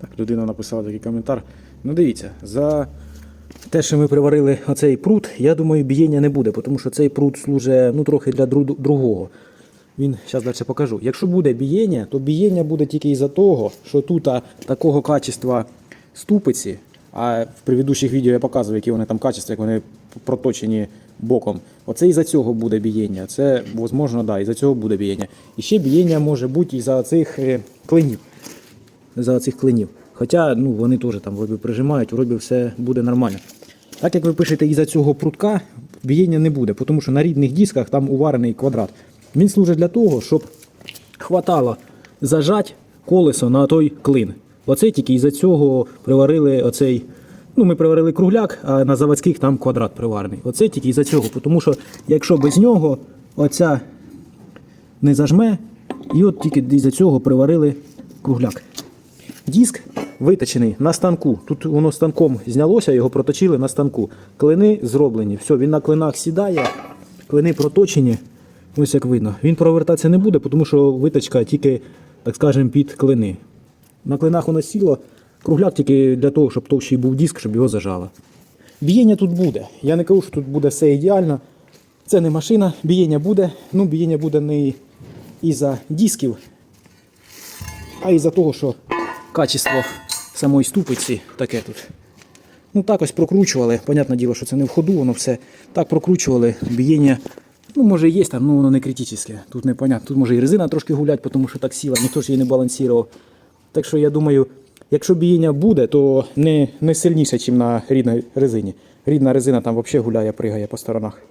Так, людина написала такий коментар. Ну дивіться, за те, що ми приварили оцей прут, я думаю, бієння не буде, тому що цей прут служить ну, трохи для дру- другого. Він зараз далі покажу. Якщо буде бієння, то бієння буде тільки із-за того, що тут такого качества ступиці, а в предыдущих відео я показував, які вони там качества, як вони проточені боком. Оце із-за цього буде бієння. Це, можливо, да, із-за цього буде бієння. І ще бієння може бути із-за цих е, клинів. За цих клинів. Хоча ну, вони теж там вроді прижимають, вроді все буде нормально. Так як ви пишете із-за цього прутка, бієння не буде, тому що на рідних дисках там уварений квадрат. Він служить для того, щоб хватало зажать колесо на той клин. Оце тільки із-за цього приварили оцей. Ну, ми приварили кругляк, а на заводських там квадрат приварений. Оце тільки із-за цього. Тому що якщо без нього оця не зажме, і от тільки із-за цього приварили кругляк. Диск виточений на станку. Тут воно станком знялося, його проточили на станку. Клини зроблені. Все, він на клинах сідає, клини проточені. Ось як видно. Він провертатися не буде, тому що виточка тільки, так скажемо, під клини. На клинах воно сіло, кругляк тільки для того, щоб товщий був диск, щоб його зажало. Бієння тут буде. Я не кажу, що тут буде все ідеально. Це не машина, бієння буде. Ну, бієння буде не із-за дисків, а із-за того, що качество самої ступиці таке тут. Ну так ось прокручували. Понятне діло, що це не в ходу, воно все. Так прокручували, бієння. Ну, може, є там, ну воно не критичне. Тут непонятно. Тут може і резина трошки гулять, тому що так сіла, ніхто ж її не балансував. Так що я думаю, якщо бієння буде, то не, не сильніше, ніж на рідній резині. Рідна резина там взагалі гуляє, пригає по сторонах.